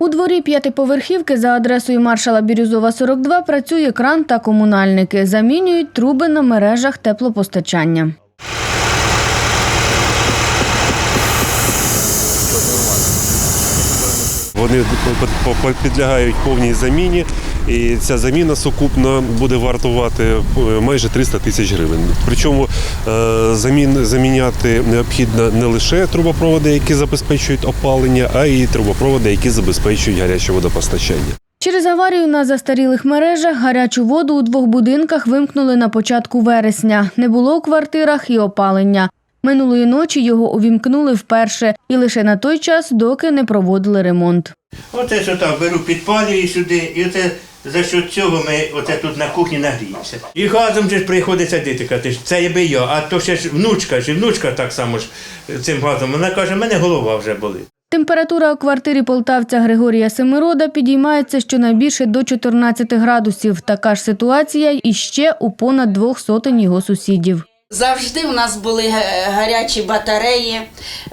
У дворі п'ятиповерхівки за адресою маршала Бірюзова 42 працює кран та комунальники. Замінюють труби на мережах теплопостачання. Вони підлягають повній заміні, і ця заміна сукупно буде вартувати е, майже 300 тисяч гривень. Причому е, замін, заміняти необхідно не лише трубопроводи, які забезпечують опалення, а й трубопроводи, які забезпечують гаряче водопостачання. Через аварію на застарілих мережах гарячу воду у двох будинках вимкнули на початку вересня. Не було у квартирах і опалення. Минулої ночі його увімкнули вперше і лише на той час, доки не проводили ремонт. Оце що так беру, підпалюю сюди, і оце за що цього ми оце тут на кухні нагріємося. І газом же ж приходиться дитикати. Це якби я, а то ще ж внучка, ж і внучка так само ж цим газом. Вона каже, мене голова вже болить. Температура у квартирі полтавця Григорія Семирода підіймається щонайбільше до 14 градусів. Така ж ситуація іще у понад двох сотень його сусідів. Завжди у нас були гарячі батареї.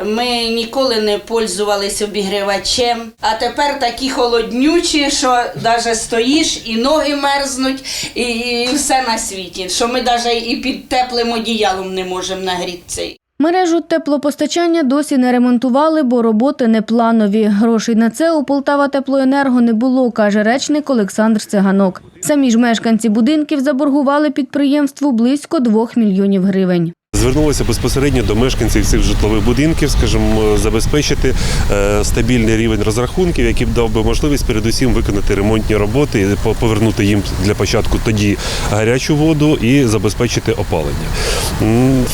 Ми ніколи не пользувалися обігрівачем. А тепер такі холоднючі, що навіть стоїш і ноги мерзнуть, і, все на світі. Що ми навіть і під теплим одіялом не можемо нагрітися. Мережу теплопостачання досі не ремонтували, бо роботи не планові. Грошей на це у Полтава Теплоенерго не було, каже речник Олександр Циганок. Самі ж мешканці будинків заборгували підприємству близько 2 мільйонів гривень. Звернулися безпосередньо до мешканців цих житлових будинків, скажімо, забезпечити е, стабільний рівень розрахунків, який б дав би можливість передусім виконати ремонтні роботи, і повернути їм для початку тоді гарячу воду і забезпечити опалення.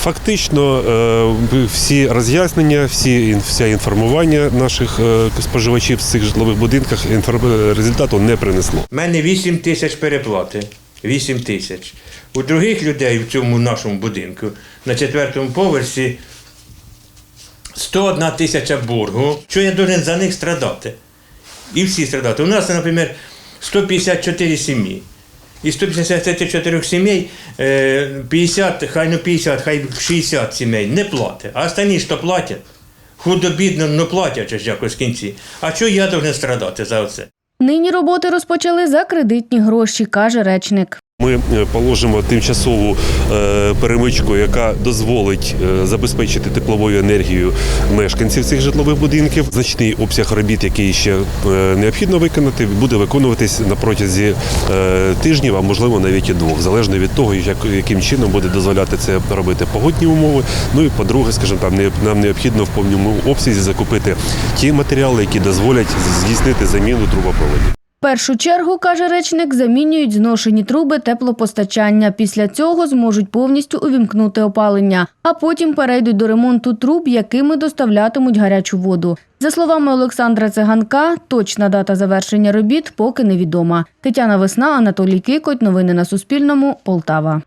Фактично, е, всі роз'яснення, всі вся інформування наших е, споживачів в цих житлових будинках результату не принесло. У мене 8 тисяч переплати. 8 тисяч. У других людей в цьому нашому будинку на четвертому поверсі 101 тисяча боргу. Що я должен за них страдати? І всі страдати. У нас, наприклад, 154 сім'ї. Із 154 сімей е, 50, хай ну 50, хай 60 сімей не платять. А останні що платять? Худо-бідно, ну платять же ж якось кінці. А що я должен страдати за це? Нині роботи розпочали за кредитні гроші, каже речник. Ми е, положимо тимчасову е, перемичку, яка дозволить е, забезпечити тепловою енергією мешканців цих житлових будинків. Значний обсяг робіт, який ще необхідно виконати, буде виконуватись на протязі тижнів, а можливо навіть і двох, залежно від того, яким чином буде дозволяти це робити погодні умови. Ну і по-друге, скажімо, там нам необхідно в повному обсязі закупити ті матеріали, які дозволять здійснити заміну трубопроводів. Першу чергу, каже речник, замінюють зношені труби теплопостачання. Після цього зможуть повністю увімкнути опалення, а потім перейдуть до ремонту труб, якими доставлятимуть гарячу воду. За словами Олександра Циганка, точна дата завершення робіт поки невідома. Тетяна Весна, Анатолій Кикоть. Новини на Суспільному. Полтава.